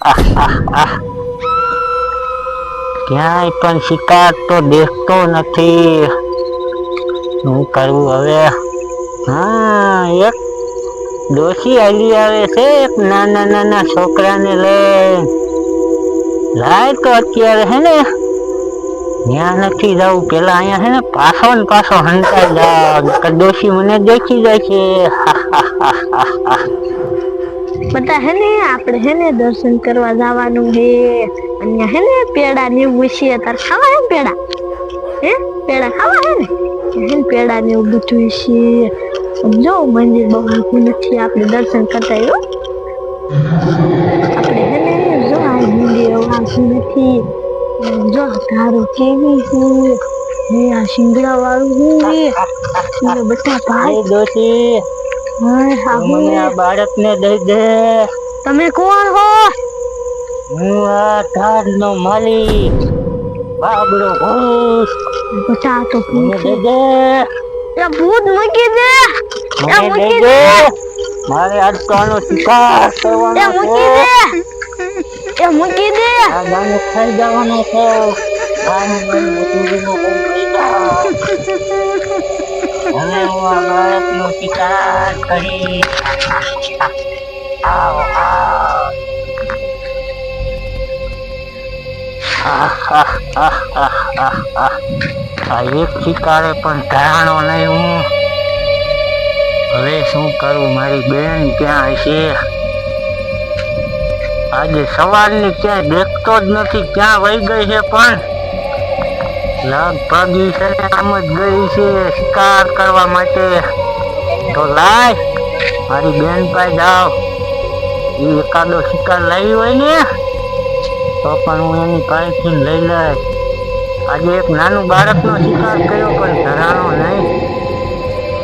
ક્યાંય પણ શિકાર તો દેખતો નથી. શું કરવું હવે? હા, એક ડોશી હાલી આવે છે, એક નાના નાના છોકરાને લઈ લાય તો અત્યારે હે ને? ત્યાં નથી જવું, પેલા અહીંયા હે ને પાછો ને પાછો હંતા જાવ ડોશી મને દેખી જાય છે. બધા હે ને આપણે હે ને દર્શન કરવા જવાનું હે. અને હે ને પેડા એવું છે તાર ખાવા હે પેડા? હે? પેડા ખાવા હે ને? હે ને પેડા ને એવું બધું છે. જો, મંદિર બહુ મોટું નથી, આપણે દર્શન કરતા આવ્યો આપણે હે ને જો, આ મંદિર વાંચું નથી. જો તારું કેવી છે? હે આ શિંગડા વાળું હું બધા ભાઈ હા હા મને આ બાળકને દઈ દે. તમે કોણ હો? હું આ ધારનો માલિક બાબડો ઘોષ. બટા તો મને દઈ દે. એ ભૂત મૂકી દે. એ મૂકી દે. દે. મારે આનો શિકાર એ કરવાનો મૂકી દે. એ મૂકી દે. આ ગાને ખાઈ જવાનો છે. ગાનું મૂકી મજૂરીનો એક શિકારે પણ ધારણો નહીં. હું હવે શું કરું? મારી બેન ક્યાં હશે? આજે સવારની ક્યાંય દેખતો જ નથી, ક્યાં વહી ગઈ છે પણ? લગભગ ઈ છે ને જ ગઈ છે, શિકાર કરવા માટે. તો લાય, મારી બેન પાસે જાવ એ એકાદો શિકાર લાવી હોય ને, તો પણ હું એની પાસેથી લઈ લઈશ. આજે એક નાનું બાળકનો શિકાર કર્યો, પણ ધરાણો નહીં.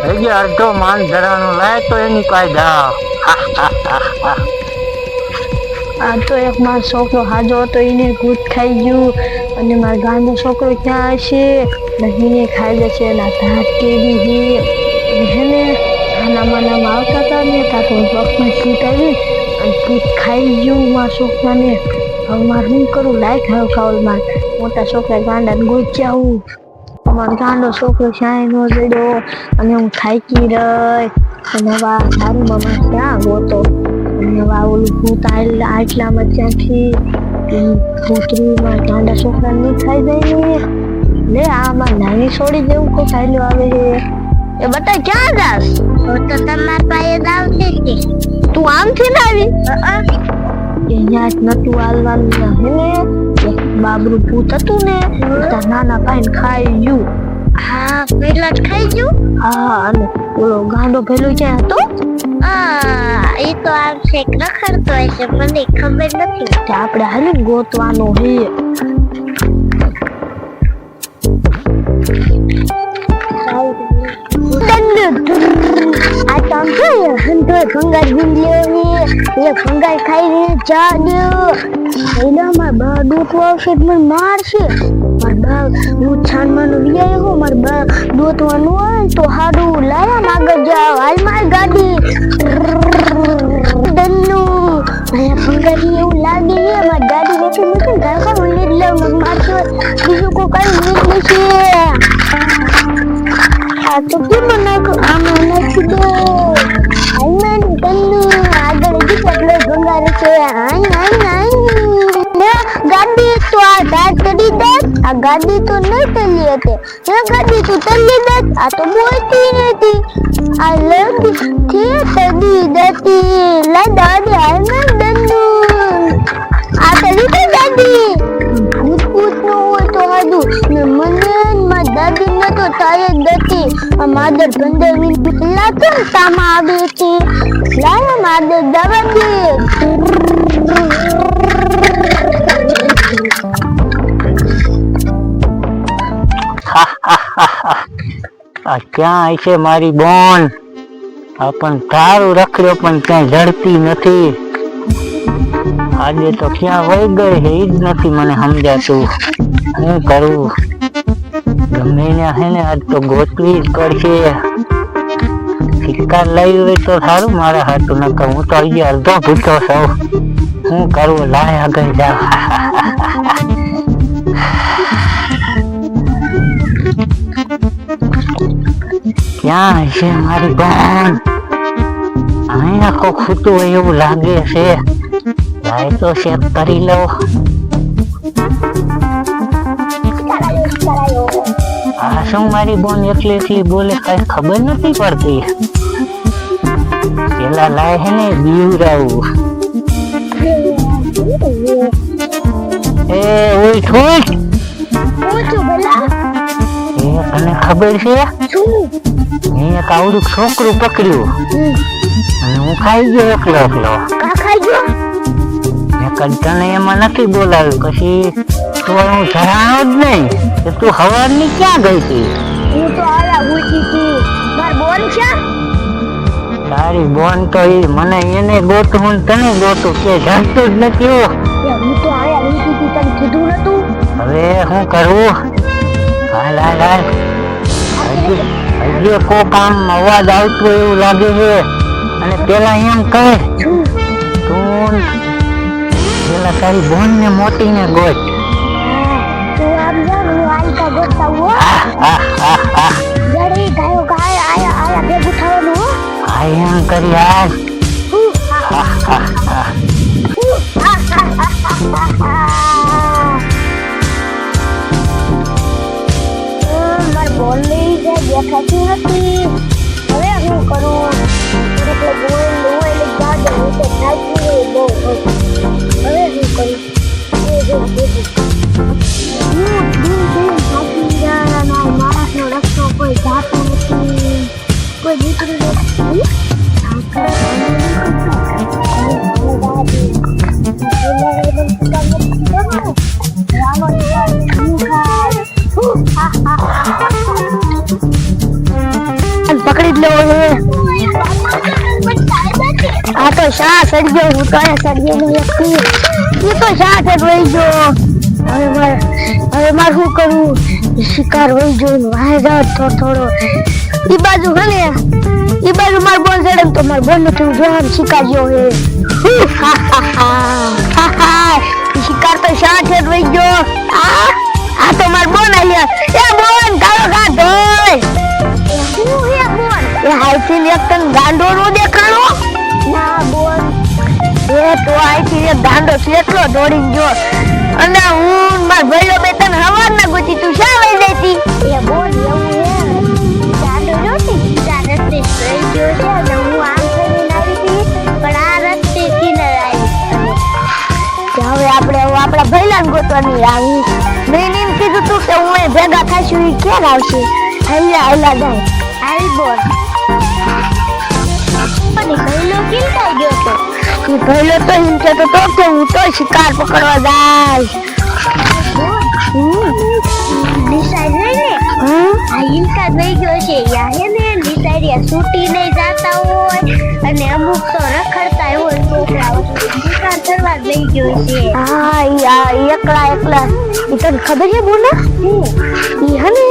હજી અડધો માન ધરાણો. લાય તો એની પાસે જાવ હા હા હા હા આ તો એક મારો છોકરો હાજો હતો, એને ભૂત ખાઈ ગયું. અને મારો ગાંડો છોકરો ક્યાં હશે? એને ખાઈ જશે એના ધાત કેવી છે હેને નાના માનામાં આવતા હતા ને, ત્યાં તો ભૂત આવી અને ભૂત ખાઈ ગયું મારા છોકરાને. હવે મારે શું કરું? લાયક ખાવ ખાવ મારે. મોટા છોકરા ગાંડાને ગોચ્યાવું મારો ગાંડો છોકરો ક્યાંય નો જડ્યો. અને હું થાકી રહી. અને હવે દારૂમાં મારે ક્યાં ગોતો? હવે ઓલું ભૂત આટલામાં ત્યાંથી ભૂતરીમાં ગાંડા છોકરા નહીં ખાઈ જાય ને. લે આમાં નાની છોડી જેવું કોઈ ખાઈલું આવે છે. એ બટા ક્યાં જાસ હું તો તમારા પાસે જ આવતી હતી. તું આમથી ના આવી? અહીંયા જ નતું હાલવાનું હે ને. બાબરું ભૂત હતું ને તાર નાના ભાઈને ખાઈ ગયું. હા પેલા જ ખાઈ ગયું? હા અને ઓલો ગાંડો ભેલો ક્યાં હતો? એ તો આમ શેક રખડતો હશે મને ખબર નથી. તે આપણે હાલી ગોતવાનો હે. આ તો આમ હંતો ભંગાર ગુંડિયો એ ભંગાર ખાઈને જાડ્યો. એના માર બા દોતો આવશે મને મારશે. માર બા હું છાનમાંનો વિયાય હો, માર બા દોતવાનું હોય તો હાડું લાયા માગર જાવ હાલ માર ગાડી. ડન્નુ. અહીંયા ભંગારી એવું લાગે છે. માર ગાડી મૂકીને ઘર ઘર ઉલ્લી જ લઉં મને મારશે બીજું કોઈ કઈ નહીં છે આ તો કેમ નાખું? આમાં નાખી દો. હાલમાં ડન્નુ. આગળ હજી કેટલો ભંગાર છે. હાઈ હાઈ હાઈ ને ગાડી તો આ ધાર ચડી દે આ ગાડી તો નહીં તલી હતી. આ ગાડી તો તલી દે. આ તો બોલતી નથી. આ લગથી તલી દેતી. લે દાદી હાલમાં દંડુ. આ તલી તો દાદી. ભૂત ભૂતનું હોય તો હાજુ. ને મને માં દાદી ને તો જ નથી. આ માદર પંદર મિનિટ પહેલા તો તામાં આવી હતી? લાય માદર દવા દે. આ ક્યાં છે મારી બોન? આ પણ તારું રખડ્યો, પણ ક્યાંય જડતી નથી. આજે તો ક્યાં વહી ગઈ છે એ જ નથી મને સમજાતું. શું કરું? ગમે ને હે ને, આજ તો ગોતવી જ પડશે. શિકાર લઈ હોય તો સારું મારા હાથું, નકર હું તો હજી અડધો ભૂતો છું. શું કરવું લાય આગળ જાવ ક્યાં છે મારી બેન. અહીંયા કો ખૂતું હોય એવું લાગે છે. લાય તો ચેક કરી લો. આ શું મારી બોન એકલી એકલી બોલે કઈ ખબર નથી પડતી? પેલા લાય હે ને બીવરાવું. એ ઉઠ એ તને ખબર છે? છું મેં એક આવડું છોકરું પકડ્યું. અને હું ખાઈ ગયો એકલો એકલો. કા ખાઈ ગયો? મેં કદી તને એમાં નથી બોલાવ્યું. પછી તું હું જણાવો જ નહીં કે તું હવારની ક્યાં ગઈ હતી? હું તો આયા ઉઠી હતી માર બોન છે? તારી બોન તો એ મને એને ગોતું હું તને ગોતું કે જાણતું જ નથી હો. હું તો આયા ઉઠી હતી તને કીધું નતું? હવે શું કરવું? હાલ હાલ હાલ. હજી કોક આમ અવાજ આવતો એવું લાગે છે. અને પેલા એમ કહે તું પેલા તારી બોન ને મોટી ને ગોત હા, તું દેખાતી હવે હું કરું એટલે હવે હું માણસનો રસ્તો કોઈ જાતો નથી કોઈ દીકરી નથી જ છે આ તો શા સડ્યો હું તો સડ્યો નો વ્યક્તિ તું તો શા વહી ગયો. હવે મારે હવે મારે શું કરવું? શિકાર વહી ગયો ને વાહે જાવ થોડો થોડો. ઈ બાજુ હે ઈ બાજુ માર બોન ચડે તો માર બોન ને તું જો આમ શિકાર જો હે. શિકાર તો શા છે વહી ગયો. આ આ તો માર બોન આલ્યા એ બોન કાળો ઘા ધોય એ હાઈથી એક તને ગાંડો નો દેખાણો? ના બોલ. એ તો આઈથી એક ગાંડો કેટલો દોડી ગયો. અને હું માર ભાઈઓ બે તને હવાર ના ગોતી તું શા વઈ જતી એ બોલ એવું હે ગાંડો જોતી? સીધા રસ્તે થઈ ગયો છે અને હું આમ કરીને આવી હતી પણ આ રસ્તે આવી હવે આપણે આપણા ભૈલાને ગોતવાની આવી મેં એમ કીધું તું કે હું ભેગા થઈશું એ ક્યારે આવશે? હૈયા હૈલા જાય. હાલ બોલ. અને ભૈલો થઈ ગયો તો? ઈ ભૈલો તો કહેતો તો કે હું તો શિકાર પકડવા જાય ડિસાઈડ રહીને આ થઈ ગયો છે. યા હે ને નિશાળિયા છૂટી નહીં જાતા હોય અને અમુક તો રખડતા હોય છોકરાઓ શિકાર કરવા લઈ ગયો છે. હા આ એકલા એકલા. એ તને ખબર છે બોના? ઈ હે ને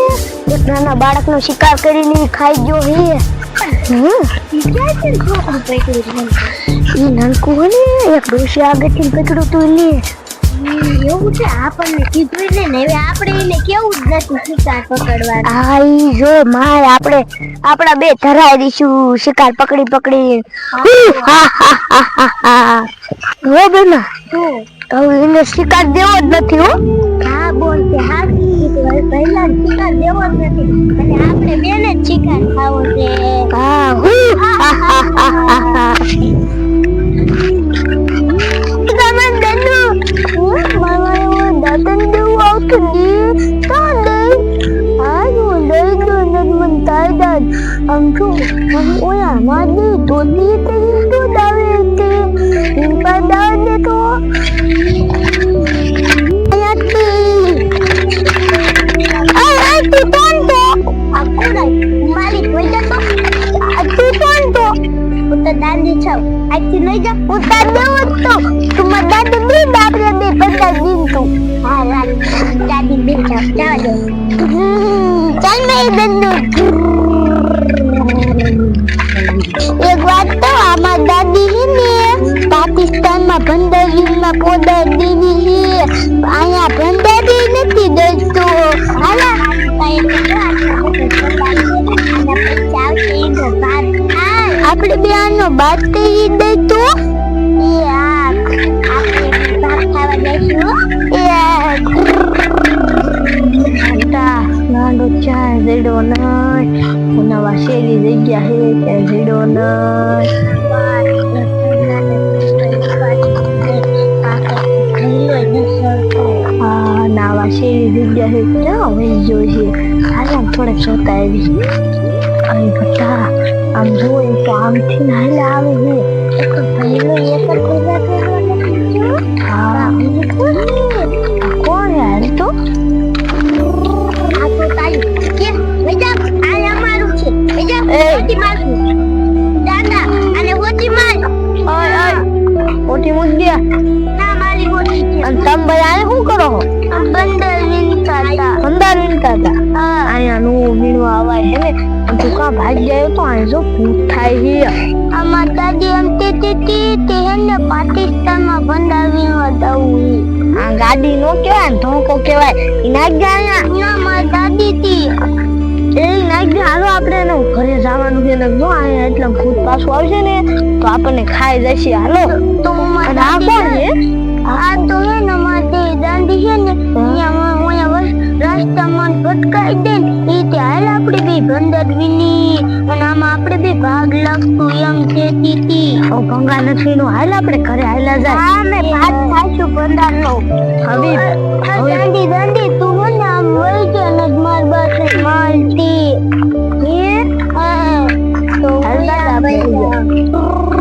એક નાના બાળકનો શિકાર કરીને ખાઈ ગયો હે ને એક ડોશી આગળથી પકડ્યું તું લે એવું છે આપણને કીધું ને હવે આપણે એને કેવું જ નથી શિકાર પકડવા હા જો માય આપણે આપણા બે ધરાઈ દઈશું શિકાર પકડી પકડી હા બેના હવે એને શિકાર દેવો જ નથી હો હા બોલ કે હા. પહેલા શિકાર દેવો જ નથી અને આપણે બેને જ શિકાર ખાવો છે હા હું હા હા હા હા હા Zaman dulu, mama yang datang dua kali, tadi, aku dari dan mentai dan aku, aku ya mati tu di tu dari itu, impan દિન તું હા રાત દાદી બે જાવ જવા દે ચાલ મેં દંડુ એક વાત તો આમાં દાદી હે ને પાકિસ્તાનમાં પંદર ભંડારીમાં પોદા દીધી છે અહીંયા ભંડારી નથી દોસ્તો હાલા આપણે બે આનો બાદ કરી દઈ તો? નાનો ચા જીડો નવા શેરી જગ્યા હે ત્યાં જીડો આ નાવા શેરી જગ્યા હે. ક્યાં વહી જોઈ હાલ, થોડાક જોતા આવી અહીં ઘટા આમ જોઈ તો આમથી હાલે આવે છે. હા આ કોણ હે હાલ તો? ઓય ઓય. ઓટી મુજ ગયા અને તમે બધા શું કરો બંદર વિનતા અંધાર વિનતા હતા. અહીંયા નું વીણવા અવાય હે ને અને તું કા ભાગી ગયો તો આંસો ભૂત થાય છે. આ માતાજી એમ તે તે તે તે હેને પાકિસ્તાનમાં બંધાવી જવું આ ગાડી નો કેવાય ને ધોકો કેવાય ઇના ગયા ના મારી દાદી હતી. એ નાખ હાલો આપણે એને ઘરે જવાનું છે ને જો અહીંયા એટલે ભૂત પાછું આવશે ને તો આપણને ખાઈ જશે. હાલો. તો આ કોણ છે? આ તો હે ને મારી દાદી છે ને. અહીંયા રસ્તામાં ભટકાઈ દે એ તે આપણે બી બંદર વિની અને આમાં આપણે બી ભાગ લાગતું એમ છે તીતી ઓ ગંગા નથી નું હાલ આપણે ઘરે હાલા જાય. હા મે ભાગ થાશું બંદર નો. હવે દાદી દાદી તું મને આમ વહી જા ને માર પાસે માલતી. હે? હા તો હાલ આપણે